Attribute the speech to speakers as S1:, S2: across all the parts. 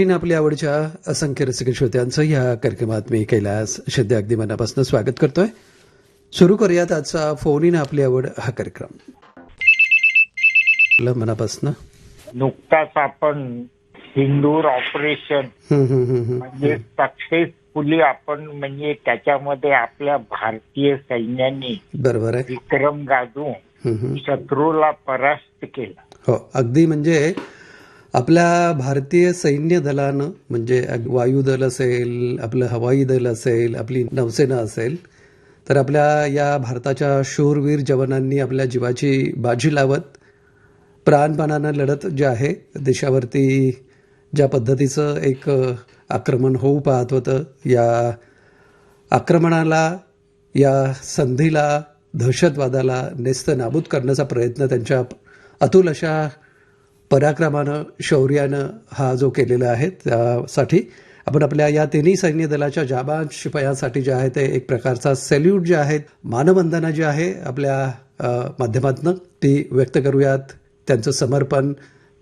S1: तीन आपल्या आवडच्या असंख्य रसिक श्रोत्यांचं या कार्यक्रमात मी कैलास शिंदे अगदी मनापासून स्वागत करतोय. सुरू करूयात आजचा फोन इन आपली आवड हा कार्यक्रम. मनापासून.
S2: नुकताच आपण सिंदूर ऑपरेशन म्हणजे सक्सेसफुली आपण म्हणजे त्याच्यामध्ये आपल्या भारतीय सैन्याने
S1: बरोबर आहे.
S2: विक्रम
S1: हम्म.
S2: शत्रूला परास्त केला.
S1: हो अगदी म्हणजे आपल्या भारतीय सैन्य दलानं म्हणजे वायुदल असेल आपलं हवाई दल असेल आपली नौसेना असेल तर आपल्या या भारताच्या शूरवीर जवानांनी आपल्या जीवाची बाजी लावत प्राणपणानं लढत जे आहे देशावरती ज्या पद्धतीचं एक आक्रमण होऊ पाहत होतं या आक्रमणाला या संधीला दहशतवादाला नेस्त नाबूद करण्याचा प्रयत्न त्यांच्या अतुल अशा पराक्रमानं शौर्यानं हा जो केलेला आहे त्यासाठी आपण आपल्या या तिन्ही सैन्य दलाच्या जाबा शिपायांसाठी जे आहे ते एक प्रकारचा सॅल्यूट जे आहे मानवंदना जी आहे आपल्या माध्यमातनं ती व्यक्त करूयात. त्यांचं समर्पण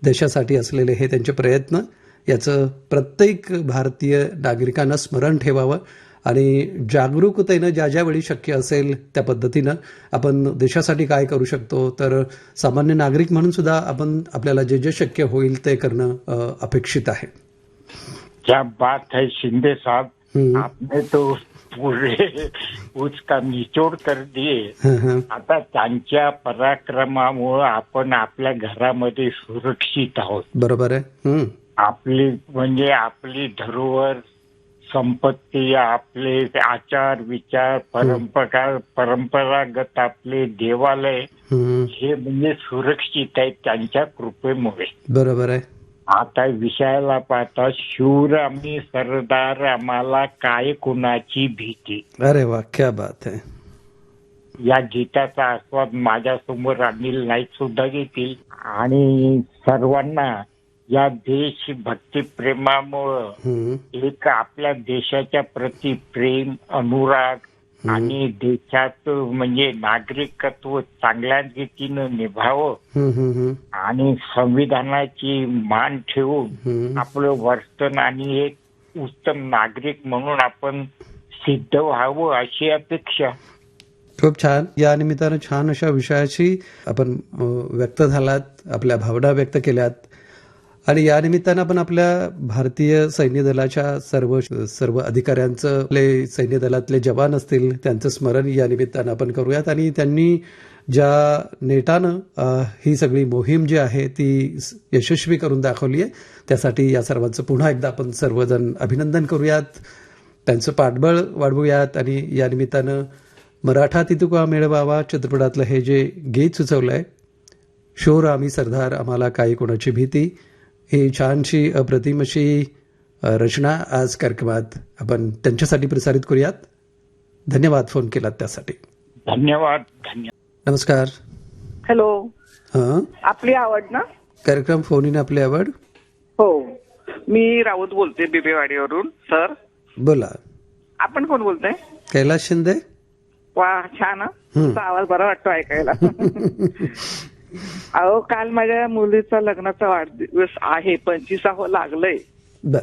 S1: देशासाठी असलेले हे त्यांचे प्रयत्न याचं प्रत्येक भारतीय नागरिकांना स्मरण ठेवावं. आणि जागरूकतेनं ज्या ज्या वेळी शक्य असेल त्या पद्धतीनं आपण देशासाठी काय करू शकतो तर सामान्य नागरिक म्हणून सुद्धा आपण आपल्याला जे जे शक्य होईल ते करणं अपेक्षित आहे
S2: क्या बात है शिंदे साहब. आपने तो पूरे उसका निचोड कर दिए
S1: हं.
S2: आता त्यांच्या पराक्रमामुळं आपण आपल्या घरामध्ये सुरक्षित आहोत
S1: बरोबर आहे.
S2: आपली म्हणजे आपली धरोहर संपत्ती आपले आचार विचार परंपरा परंपरागत आपले देवालय
S1: हं.
S2: म्हणजे सुरक्षित आहेत त्यांच्या कृपेमुळे.
S1: बरोबर आहे.
S2: आता विषयाला पाहता शूर आम्ही सरदार आम्हाला काय कुणाची भीती?
S1: अरे वा क्या बात आहे.
S2: या गीताचा आस्वाद माझ्यासमोर अनिल नाईक सुद्धा घेतील आणि सर्वांना या देशभक्ती प्रेमामुळं
S1: हं.
S2: एक आपल्या देशाच्या प्रती प्रेम अनुराग आणि देशात म्हणजे नागरिकत्व चांगल्या रीतीनं निभावं. आणि संविधानाची मान ठेवून. आपलं वर्तन आणि एक उत्तम नागरिक म्हणून आपण सिद्ध व्हावं अशी अपेक्षा
S1: खूप छान या निमित्तानं छान अशा विषयाची आपण व्यक्त झालात आपल्या भावना व्यक्त केल्यात आणि या निमित्तानं आपण आपल्या भारतीय सैन्य दलाच्या सर्व सर्व अधिकाऱ्यांचं आपले सैन्य दलातले जवान असतील त्यांचं स्मरण या निमित्तानं आपण करूयात. आणि त्यांनी ज्या नेटानं ही सगळी मोहीम जी आहे ती यशस्वी करून दाखवली आहे त्यासाठी या सर्वांचं पुन्हा एकदा आपण सर्वजण अभिनंदन करूयात. त्यांचं पाठबळ वाढवूयात आणि या निमित्तानं मराठा तितुका मेळवावा चित्रपटातलं हे जे गीत सुचवलं आहे शोर आम्ही सरदार आम्हाला काही कोणाची भीती ही छानशी अप्रतिम अशी अ, रचना आज कार्यक्रमात आपण त्यांच्यासाठी प्रसारित करूयात. धन्यवाद फोन केलात त्यासाठी.
S2: धन्यवाद धन्यवाद.
S1: नमस्कार.
S3: हॅलो.
S1: हां?
S3: आपली आवड ना?
S1: कार्यक्रम फोन इन आपली आवड?
S3: हो. मी राऊत बोलते बिबेवाडीवरून. सर?
S1: बोला.
S3: आपण कोण बोलताय?
S1: कैलास शिंदे?
S3: वा छान आवाज बरा वाटतो ऐकायला. अहो काल माझ्या मुलीचा लग्नाचा वाढदिवस आहे. पंचवीसावं लागलंय.
S1: बर.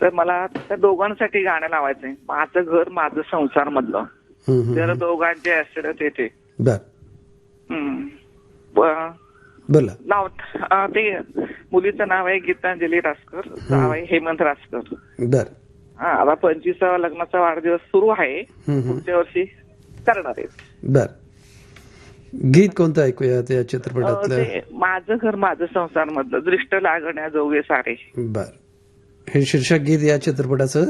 S3: तर मला त्या दोघांसाठी गाणं लावायचंय. माझं घर माझं संसार मधलं.
S1: हं, हं, हं.
S3: दोघांचे ऍक्सिडेंट येते.
S1: बर.
S3: हं. ब-
S1: बोला.
S3: नाव अं, ते मुलीचं नाव आहे गीतांजली रासकर नाव आहे हेमंत रासकर.
S1: बर.
S3: हा आता पंचवीसावा लग्नाचा वाढदिवस सुरू आहे.
S1: हं, हं.
S3: पुढच्या वर्षी करणार आहे.
S1: बर. गीत कोणतं ऐकूया त्या
S3: अं,
S1: चित्रपटातलं
S3: माझं घर माझं संसार मधलं दृष्ट लागण्या जोगे सारे.
S1: बर. हे शीर्षक गीत या चित्रपटाचं?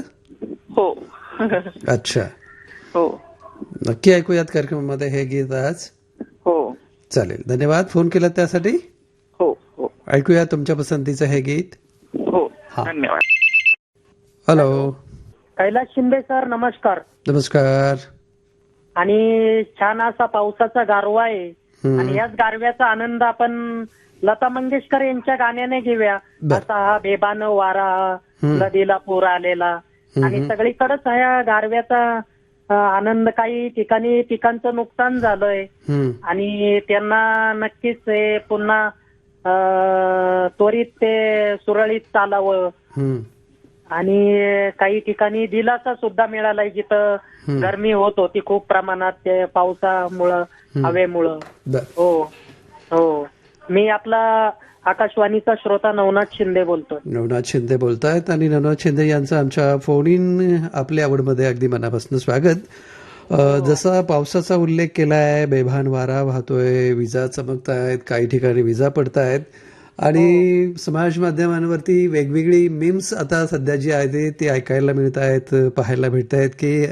S3: हो.
S1: अच्छा.
S3: हो.
S1: नक्की ऐकूयात कार्यक्रमामध्ये हे गीत आज.
S3: हो.
S1: चालेल. धन्यवाद फोन केला त्यासाठी.
S3: हो हो.
S1: ऐकूया तुमच्या पसंतीचं हे गीत.
S3: हो.
S1: हा.
S3: धन्यवाद.
S1: हॅलो.
S4: कैलास शिंदे सर नमस्कार.
S1: नमस्कार.
S4: आणि छान असा पावसाचा गारवा आहे. आणि याच गारव्याचा आनंद आपण लता मंगेशकर यांच्या गाण्याने घेऊया. असा हा बेबान वारा. नदीला पूर आलेला आणि. सगळीकडेच ह्या गारव्याचा आनंद काही ठिकाणी पिकांचं नुकसान झालंय. आणि त्यांना नक्कीच हे पुन्हा त्वरित ते सुरळीत चालावं. आणि काही ठिकाणी दिलासा सुद्धा मिळालाय जिथं. गरमी होत होती खूप प्रमाणात ते पावसामुळं हवेमुळं. हो. हो. मी आपला आकाशवाणीचा श्रोता नवनाथ शिंदे बोलतोय.
S1: नवनाथ शिंदे बोलतायत आणि नवनाथ शिंदे यांचं आमच्या फोन इन आपल्या आवडमध्ये अगदी मनापासून स्वागत. अ, जसा पावसाचा उल्लेख केला आहे बेभान वारा वाहतोय विजा चमकतायत काही ठिकाणी विजा पडतायत. आणि समाज माध्यमांवरती वेगवेगळी मीम्स आता सध्या जी आहे ते ऐकायला मिळत आहेत पाहायला मिळत आहेत की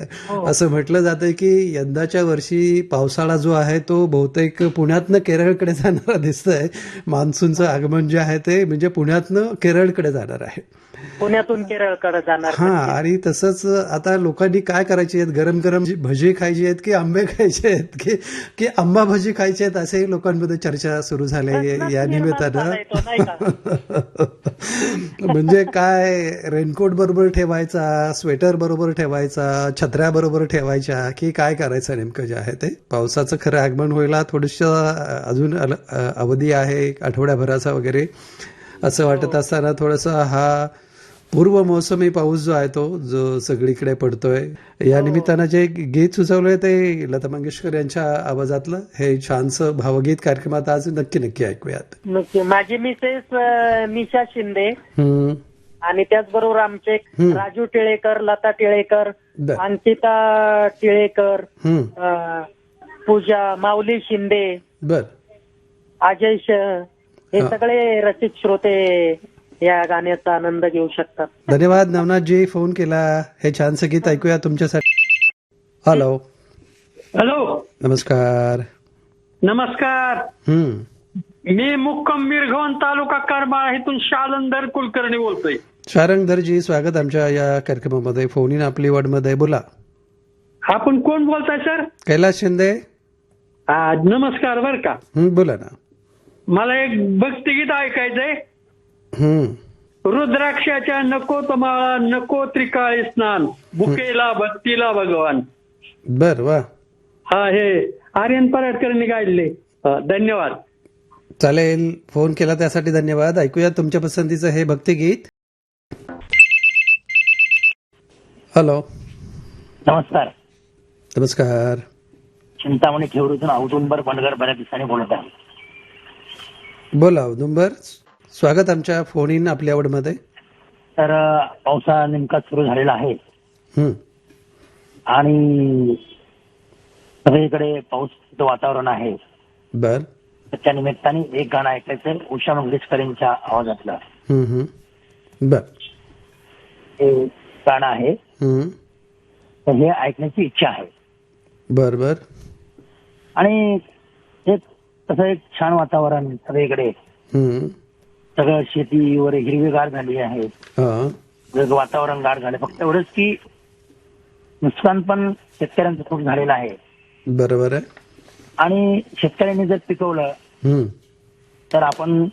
S1: असं म्हटलं जातं की यंदाच्या वर्षी पावसाळा जो आहे तो बहुतेक पुण्यातनं केरळकडे जाणारा दिसतंय. मान्सूनचं आगमन जे आहे ते म्हणजे पुण्यातनं केरळकडे जाणार आहे.
S4: पुण्यातून केरळकडे जाणार
S1: हा आणि तसंच आता लोकांनी काय करायची आहेत? गरम गरम भजी खायची आहेत की आंबे खायचे आहेत की की आंबा भजी खायचे आहेत? असेही लोकांमध्ये चर्चा सुरू झाली या निमित्तानं? म्हणजे काय रेनकोट बरोबर ठेवायचा स्वेटर बरोबर ठेवायचा छत्र्या बरोबर ठेवायच्या की काय करायचं नेमकं जे आहे ते? पावसाचं खरं आगमन व्हायला थोडस अजून अवधी आहे आठवड्याभराचा वगैरे. असं वाटत असताना थोडासा हा पूर्व मोसमी पाऊस जो आहे तो जो सगळीकडे पडतोय या निमित्तानं जे गीत सुचवलंय ते लता मंगेशकर यांच्या आवाजातलं हे छानसं भावगीत कार्यक्रमात आज नक्की नक्की ऐकूयात
S4: नक्की. माझी मिसेस निशा शिंदे आणि त्याचबरोबर आमचे. राजू टिळेकर लता टिळेकर. अंकिता टिळेकर पूजा माऊली शिंदे
S1: बर
S4: अजय हे
S1: हा.
S4: सगळे रसिक श्रोते या गाण्याचा आनंद घेऊ शकतात
S1: धन्यवाद नवनाथजी फोन केला. हे छानसं गीत ऐकूया तुमच्यासाठी. हॅलो
S5: हॅलो
S1: नमस्कार.
S5: नमस्कार.
S1: हम्म.
S5: मी मुक्कम मिरघवन तालुका करमाळा इथून शालंदर कुलकर्णी बोलतोय.
S1: शारंगधरजी स्वागत आमच्या या कार्यक्रमामध्ये. फोन इन आपली वडमध्ये. बोला.
S5: आपण कोण बोलताय सर?
S1: कैलास शिंदे.
S5: हा, नमस्कार बर का.
S1: हं, बोला ना.
S5: मला एक भक्तिगीत ऐकायचंय. रुद्राक्षाच्या नको तमाळा नको त्रिकाळी स्नान. बुकेला भक्तीला भगवान.
S1: बर वा.
S5: हा हे आर्यन पराडकरांनी गायले. हा, धन्यवाद.
S1: चालेल फोन केला त्यासाठी धन्यवाद. ऐकूया तुमच्या पसंतीचं हे भक्तिगीत. हॅलो.
S6: नमस्कार.
S1: नमस्कार.
S6: चिंतामणी ठेवरीतून औदुंबर बनगर बऱ्याच दिवसांनी बोलत आहे.
S1: बोला औदुंबर. स्वागत आमच्या फोन इन आपल्या आवडमध्ये.
S6: तर पावसाळा नेमका सुरू झालेला आहे.
S1: हं,
S6: आणि सगळीकडे पाऊसचं वातावरण आहे.
S1: बर.
S6: तर त्या निमित्ताने एक गाणं ऐकायचं उषा मंगेशकरांच्या आवाजातलं.
S1: बर.
S6: हे गाणं आहे. तर हे ऐकण्याची इच्छा आहे.
S1: बर बर.
S6: आणि एक तसं एक छान वातावरण सगळीकडे. सगळं शेतीवर हिरवीगार झाली आहे.
S1: हा.
S6: वेगळं वातावरण गार झालं फक्त एवढंच की नुकसान पण शेतकऱ्यांचं खूप झालेलं आहे.
S1: बरोबर आहे.
S6: आणि शेतकऱ्यांनी जर पिकवलं तर आपण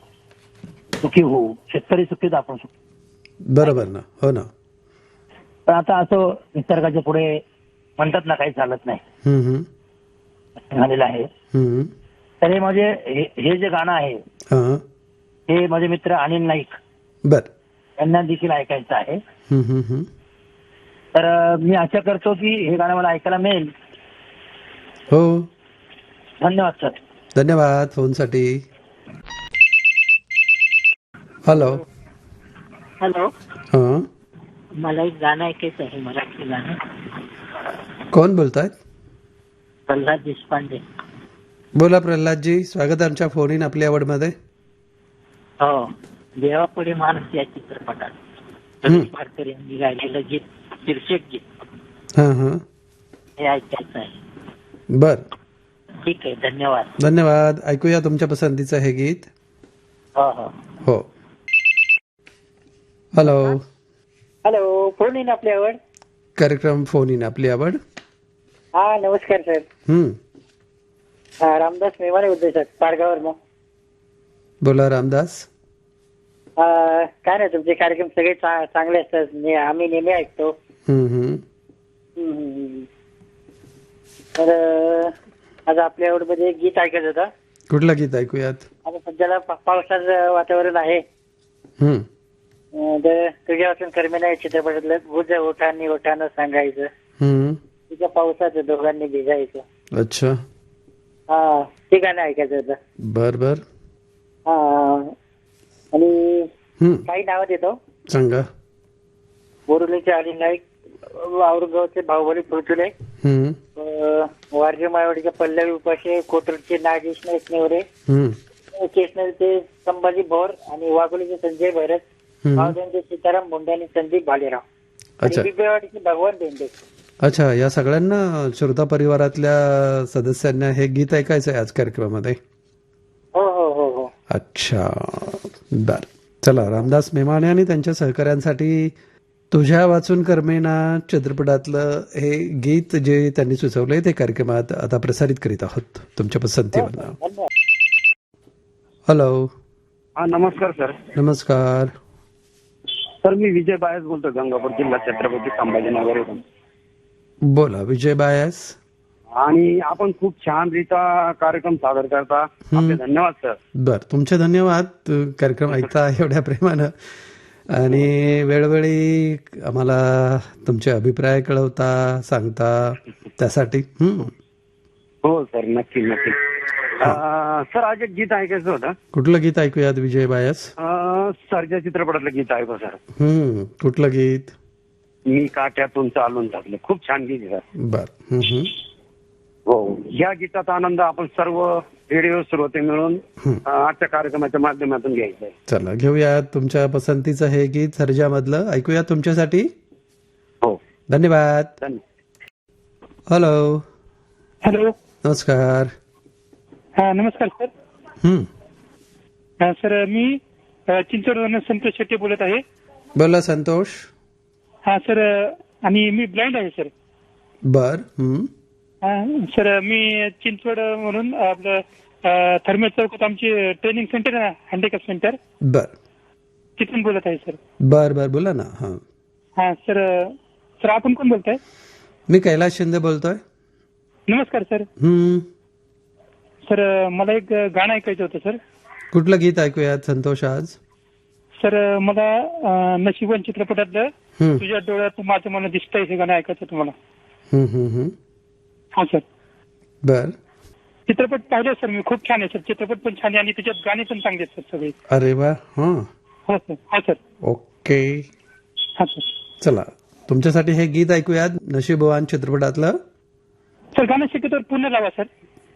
S6: सुखी होऊ. शेतकरी सुखीच आपण सुखी
S1: बरोबर ना. हो ना.
S6: पण आता असं निसर्गाच्या पुढे म्हणतात ना काही चालत नाही. झालेलं आहे.
S1: हं.
S6: तर हे माझे हे- हे जे गाणं आहे
S1: हा
S6: माझे मित्र अनिल नाईक.
S1: बर.
S6: यांना देखील ऐकायचं आहे.
S1: हं, हं, हं.
S6: तर मी आशा करतो की हे गाणं मला ऐकायला मिळेल.
S1: हो.
S6: धन्यवाद सर.
S1: धन्यवाद फोनसाठी. हॅलो.
S7: हॅलो.
S1: हा.
S7: मला एक गाणं ऐकायचं आहे मराठी गाणं.
S1: कोण बोलतायत?
S7: प्रल्हाद देशपांडे.
S1: बोला प्रल्हादजी स्वागत आहे आमच्या फोन इन आपल्या आवडमध्ये.
S7: हो. देवापुढे माणूस या चित्रपटात.
S1: हम्म.
S7: पारकर यांनी गायलेलं गीत शीर्षक गीत. हां ऐकायचं आहे.
S1: बर.
S7: ठीक आहे धन्यवाद.
S1: धन्यवाद. ऐकूया तुमच्या पसंतीचं हे गीत.
S7: हो हो.
S1: हो. हॅलो
S4: हॅलो फोन येईन आपल्यावर
S1: कार्यक्रम फोन इन आपली आवड.
S4: हा नमस्कार सर
S1: हं.
S4: हा, रामदास मेवाने उद्देशक पाडगावर मग
S1: बोला रामदास.
S4: काय नाही तुमचे कार्यक्रम सगळे चा- चांगले असतात. ने- आम्ही नेहमी ऐकतो. हम्म, हम्म, हम्म. तर अं, आज आपल्या मध्ये एक गीत ऐकत होता.
S1: कुठलं गीत ऐकूयात?
S8: आता सध्याला पा- पावसाचं वातावरण आहे.
S1: हम्म.
S8: अं, तर तुझ्या वाचून कर्मी नाही चित्रपटातलं बुज ओठांनी ओठानं सांगायचं.
S1: हम्म.
S8: तुझ्या पावसाचं दोघांनी भिजायचं.
S1: अच्छा.
S8: हा ते गाणं ऐकायचं होतं.
S1: बर बर.
S8: हा. आणि. काही नावं देतो.
S1: सांगा.
S8: बोरुलीचे अली नाईक औरंगाबादचे बाहुबली पृथुले
S1: हम्म.
S8: वारजे माळवाडीचे पल्लवी उपाशे कोटरचे नागेश नाईक नेवरे
S1: हम्म.
S8: संभाजी भोर आणि वाघोलीचे संजय भैरत
S1: हम्म.
S8: मावद्यांचे सीताराम मुंडे आणि संदीप भालेराव.
S1: अच्छा.
S8: आणि भगवान बेंडे.
S1: अच्छा या सगळ्यांना श्रोता परिवारातल्या सदस्यांना हे गीत ऐकायचं आहे आज कार्यक्रमामध्ये. अच्छा. बर. चला रामदास मेमाने आणि त्यांच्या सहकाऱ्यांसाठी तुझ्या वाचून कर्मेना चित्रपटातलं हे गीत जे त्यांनी सुचवलंय ते कार्यक्रमात आता प्रसारित करीत आहोत. तुमच्या पसंतीवर हॅलो
S9: हा नमस्कार सर.
S1: नमस्कार.
S9: सर मी विजय बायस बोलतो गंगापूर जिल्हा छत्रपती संभाजीनगर
S1: बोला विजय बायास.
S9: आणि आपण खूप छान रित्या कार्यक्रम सादर करता. आपले धन्यवाद सर.
S1: बर तुमचे धन्यवाद. कार्यक्रम ऐकता एवढ्या प्रेमानं. आणि वेळोवेळी आम्हाला तुमचे अभिप्राय कळवता सांगता त्यासाठी. हं.
S9: सर. नक्की नक्की. सर आज एक गीत ऐकायचं होतं.
S1: कुठलं गीत ऐकूयात विजय बायस?
S9: सरच्या चित्रपटातलं गीत ऐकू सर.
S1: हम्म. कुठलं गीत?
S9: मी काट्यातून चालून टाकलं खूप छान गीत सर.
S1: बर.
S9: या गीताचा आनंद आपण सर्व रेडिओ श्रोते मिळून आजच्या कार्यक्रमाच्या माध्यमातून घ्यायचा आहे.
S1: चला घेऊयात तुमच्या पसंतीचं हे गीत सर्जामधलं. ऐकूयात तुमच्यासाठी.
S9: हो.
S1: धन्यवाद.
S9: धन्यवाद
S1: हॅलो
S10: हॅलो
S1: नमस्कार.
S10: हा नमस्कार सर.
S1: हम्म.
S10: हा, सर मी अ, चिंचवडवरून संतोष शेट्टी बोलत आहे.
S1: बोला संतोष.
S10: हा सर आणि मी ब्लाइंड आहे सर.
S1: बर हम्म.
S10: हा, सर मी चिंचवड म्हणून आपलं थर्मल चौकात आमची ट्रेनिंग सेंटर आहे हँडिकॅप सेंटर
S1: बर.
S10: तिथून बोलत आहे सर.
S1: बर बर बोला ना हा.
S10: हा सर सर आपण कोण बोलताय?
S1: मी कैलास शिंदे बोलतोय.
S10: नमस्कार सर.
S1: हम्म.
S10: सर मला एक गाणं ऐकायचं होतं सर.
S1: कुठलं गीत ऐकूयात संतोष आज?
S10: सर मला अ, नशिबन चित्रपटातलं
S1: हम्म.
S10: तुझ्या डोळ्यात माझं मला दिसतंय हे गाणं ऐकायचं होतं मला.
S1: हम्म, हम्म, हम्म.
S10: हा सर
S1: बर.
S10: चित्रपट पाहिले सर मी. खूप छान आहे सर चित्रपट पण छान आहे आणि त्याच्यात गाणे पण चांगले आहेत सर सगळे.
S1: अरे वा हा.
S10: हो सर हा सर
S1: ओके.
S10: हा सर
S1: चला तुमच्यासाठी हे गीत ऐकूयात नशीबवान चित्रपटातलं.
S10: सर गाणं शक्यतो पूर्ण लावा सर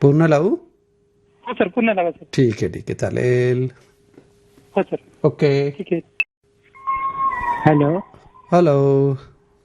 S1: पूर्ण लावू?
S10: हो सर पूर्ण लावा सर
S1: ठीक आहे ठीक आहे. चालेल.
S10: हो सर
S1: ओके.
S10: ठीक आहे.
S8: हॅलो
S1: हॅलो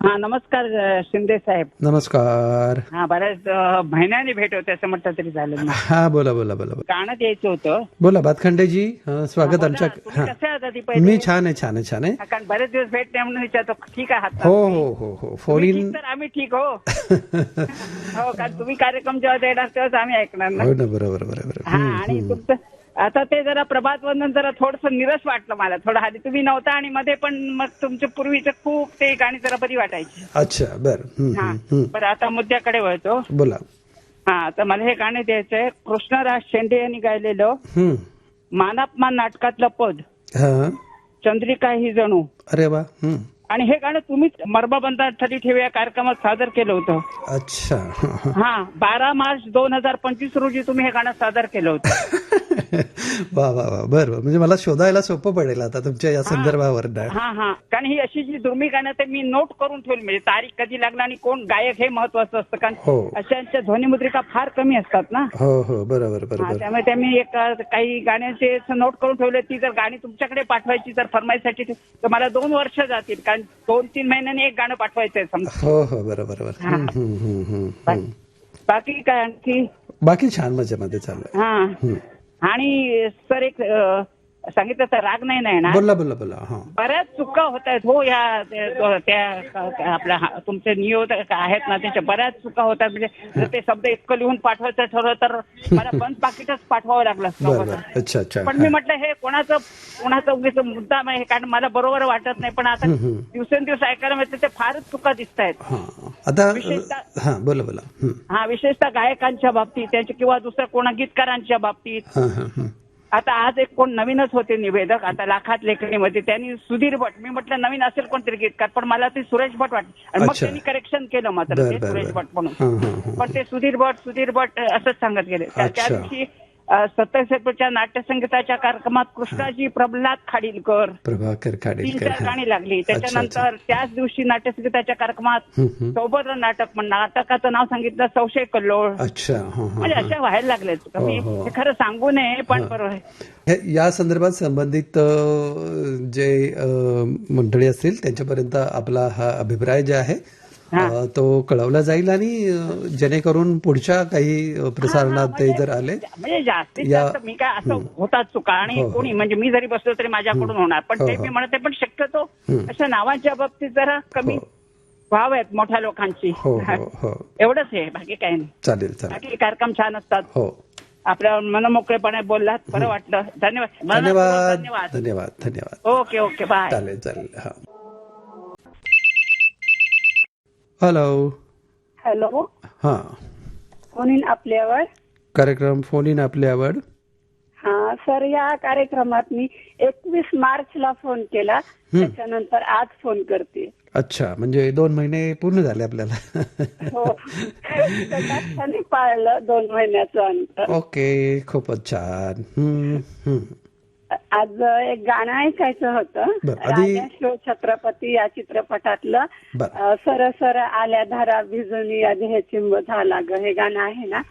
S8: हा नमस्कार शिंदे साहेब.
S1: नमस्कार.
S8: हा बऱ्याच अ, महिन्याने भेट होते असं म्हटलं तरी झालं ना.
S1: हा बोला बोला बोला बोला.
S8: गाणं द्यायचं होतं.
S1: बोला भातखंडेजी स्वागत आमच्या
S8: तुम्ही
S1: हा.
S8: कसे आहात आधी
S1: मी छान आहे छान आहे छान आहे.
S8: हा, कारण बरेच दिवस भेट नाही म्हणून विचारतो ठीक आहे हात
S1: हो हो हो हो. फ़ोन
S8: तुम्ही
S1: इन
S8: ठीक तर आम्ही ठीक हो. हो कारण तुम्ही कार्यक्रम जेव्हा देणार तेव्हाच आम्ही ऐकणार ना.
S1: हो ना बरोबर बरोबर.
S8: हा आणि तुमचं? आता ते जरा प्रभात वंदन जरा थोडस निरस वाटलं मला. थोडं हल्ली तुम्ही नव्हता आणि मध्ये पण मग तुमच्या पूर्वीचं खूप ते गाणी जरा बरी वाटायची.
S1: अच्छा बर.
S8: हा. बरं आता मुद्द्याकडे वळतो.
S1: बोला.
S8: हा तर मला हे गाणे द्यायचंय. कृष्णराज शेंडे यांनी गायलेलं. मानापमान नाटकातलं पद.
S1: हा.
S8: चंद्रिका ही जणू.
S1: अरे वा.
S8: आणि हे गाणं तुम्हीच मर्माबंधात ठरी ठेवी या कार्यक्रमात सादर केलं होतं.
S1: अच्छा.
S8: हा बारा मार्च दोन हजार पंचवीस रोजी तुम्ही हे गाणं सादर केलं होतं.
S1: वा वा वा. बर म्हणजे मला शोधायला सोपं पडेल आता तुमच्या या संदर्भावर
S8: हा हा. कारण ही अशी जी दुर्मी गाणं ते मी नोट करून ठेवली. म्हणजे तारीख कधी लागणार आणि कोण गायक हे महत्वाचं असतं. कारण
S1: हो.
S8: अशांच्या ध्वनिमुद्रिका फार कमी असतात ना.
S1: हो हो. बरोबर बरोबर.
S8: त्यामुळे त्या मी एक काही गाण्यांचे नोट करून ठेवले. ती जर गाणी तुमच्याकडे पाठवायची जर फरमाईसाठी तर मला दोन वर्ष जातील. कारण दोन तीन महिन्यांनी एक गाणं पाठवायचं आहे समजा.
S1: हो हो. बरोबर बरोबर.
S8: बाकी काय आणखी?
S1: बाकी छान मजेमध्ये चाललंय
S8: हा. आणि सर एक अ, सांगितलं तर राग नाही ना येणार.
S1: बोला बोला बोला हा.
S8: बऱ्याच चुका होत आहेत. हो या त्या त्या- आपल्या हा- तुमचे नियोजक आहेत ना त्याच्या बऱ्याच चुका होतात म्हणजे जर ते शब्द इतकं लिहून पाठवायचं ठरवलं तर मला बंद पाकिटच पाठवावं लागलं. असतं
S1: बर
S8: अगोदर.
S1: बर. अच्छा अच्छा.
S8: पण मी म्हटलं हे कोणाचं कोणाचं उगीच मुद्दा आहे कारण मला बरोबर वाटत नाही. पण आता दिवसेंदिवस ऐकायला मिळतं ते फारच चुका दिसत आहेत.
S1: हा. आता
S8: विशेषतः-
S1: हा बोला बोला.
S8: हा. विशेषतः गायकांच्या बाबतीत त्यांच्या किंवा दुसऱ्या कोणा गीतकारांच्या बाबतीत.
S1: हा हा हा.
S8: आता आज एक कोण नवीनच होते निवेदक आता लाखात लेखणीमध्ये त्यांनी सुधीर भट मी म्हटलं नवीन असेल कोणतरी गीतकार पण मला ते सुरेश भट वाटले आणि मग
S1: अच्छा.
S8: त्यांनी करेक्शन केलं मात्र
S1: बर,
S8: ते
S1: बर,
S8: सुरेश
S1: बर.
S8: भट म्हणून
S1: हां, हां, हां.
S8: पण ते सुधीर भट सुधीर भट असंच सांगत गेले त्या त्या
S1: अच्छा.
S8: दिवशी सत्तावीस एप्रिलच्या नाट्यसंगीताच्या कार्यक्रमात कृष्णाजी प्रल्हाद खाडीलकर
S1: प्रभाकर खाडीलकर हां.
S8: गाणी लागली त्याच्यानंतर त्याच दिवशी नाट्यसंगीताच्या कार्यक्रमात
S1: हं, हं.
S8: सौभद्र नाटक पण नाटकाचं नाव सांगितलं सौशे कल्लोळ
S1: अच्छा हां, हां,
S8: म्हणजे
S1: हां.
S8: अशा व्हायला लागलेत तर मी
S1: हो, हो.
S8: हे खरं सांगू नये पण
S1: हां.
S8: बरोबर आहे.
S1: हे- या संदर्भात संबंधित जे मंडळी असतील त्यांच्यापर्यंत आपला हा अभिप्राय जे आहे
S8: हां.
S1: तो कळवला जाईल आणि अ, जेणेकरून पुढच्या काही प्रसारणात ते जर आले
S8: म्हणजे जास्तीत
S1: या-
S8: जास्त मी काय असं होतात चुका आणि
S1: हो, हो.
S8: कोणी म्हणजे मी जरी बसलो तरी माझ्याकडून होणार पण
S1: हो,
S8: ते
S1: हो.
S8: मी म्हणते पण शक्यतो. अशा नावांच्या बाबतीत जरा कमी
S1: हो.
S8: व्हाव आहेत मोठ्या लोकांची.
S1: हो हो हो.
S8: एवढंच आहे बाकी काही नाही.
S1: चालेल चालेल.
S8: बाकी कार्यक्रम छान असतात.
S1: हो.
S8: आपल्या मनमोकळेपणे बोललात बरं वाटलं. धन्यवाद.
S1: धन्यवाद.
S8: धन्यवाद.
S1: धन्यवाद धन्यवाद.
S8: Okay okay. बाय.
S1: चालेल चालेल. हा. हॅलो
S11: हॅलो
S1: हा.
S11: कोणी आपल्यावर
S1: कार्यक्रम फोन इन आपली आवड.
S11: हा सर या कार्यक्रमात मी एकवीस मार्चला फोन केला. त्याच्यानंतर आज फोन करते.
S1: अच्छा म्हणजे दोन महिने पूर्ण झाले आपल्याला.
S11: हो. पाळलं दोन महिन्याचं अंतर.
S1: ओके खूपच छान. हम्म, हम्म.
S11: आज एक गाणं ऐकायचं होतं.
S1: आधी-
S11: छत्रपती या चित्रपटातलं
S1: बरं.
S11: अ, सर सर आल्या धारा भिजून आधी हे चिंब झाला ग. हे गाणं आहे ना?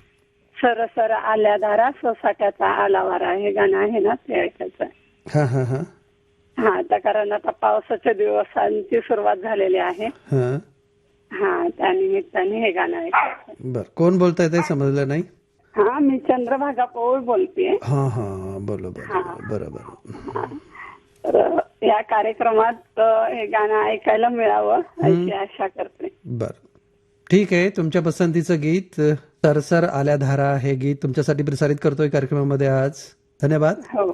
S11: सर सर आल्या धारा सोसाट्याचा आलावारा. हे गाणं आहे ना? ते ऐकायचं.
S1: हा हा हा.
S11: हा आता कारण आता पावसाच्या दिवसांची सुरुवात झालेली आहे.
S1: हा.
S11: हा त्यानिमित्ताने हे गाणं ऐकायचं.
S1: बर कोण बोलताय ते समजलं नाही?
S11: हा मी चंद्रभागा पौळ बोलतेय.
S1: हा हा बरोबर बरोबर.
S11: तर या कार्यक्रमात हे गाणं ऐकायला मिळावं अशी आशा करते.
S1: बर. ठीक आहे तुमच्या पसंतीचं गीत सरसर आल्या धारा हे गीत तुमच्यासाठी प्रसारित करतोय कार्यक्रमामध्ये आज. धन्यवाद.
S11: हो.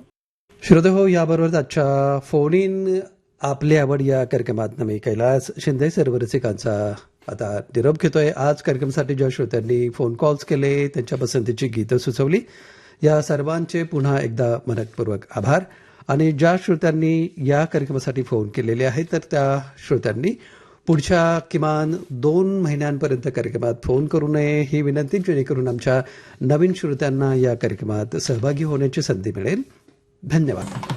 S1: श्रोते हो याबरोबरच आजच्या फोन इन आपली आवड या कार्यक्रमात मी कैलास शिंदे सर्व रसिकांचा आता निरोप घेतोय. आज कार्यक्रमासाठी ज्या श्रोत्यांनी फोन कॉल्स केले त्यांच्या पसंतीची गीतं सुचवली. या सर्वांचे पुन्हा एकदा मनपूर्वक आभार. आणि ज्या श्रोत्यांनी या कार्यक्रमासाठी फोन केलेले आहेत तर त्या श्रोत्यांनी पुढच्या किमान दोन महिन्यांपर्यंत कार्यक्रमात फोन करू नये ही विनंती जेणेकरून आमच्या नवीन श्रोत्यांना या कार्यक्रमात सहभागी होण्याची संधी मिळेल. धन्यवाद.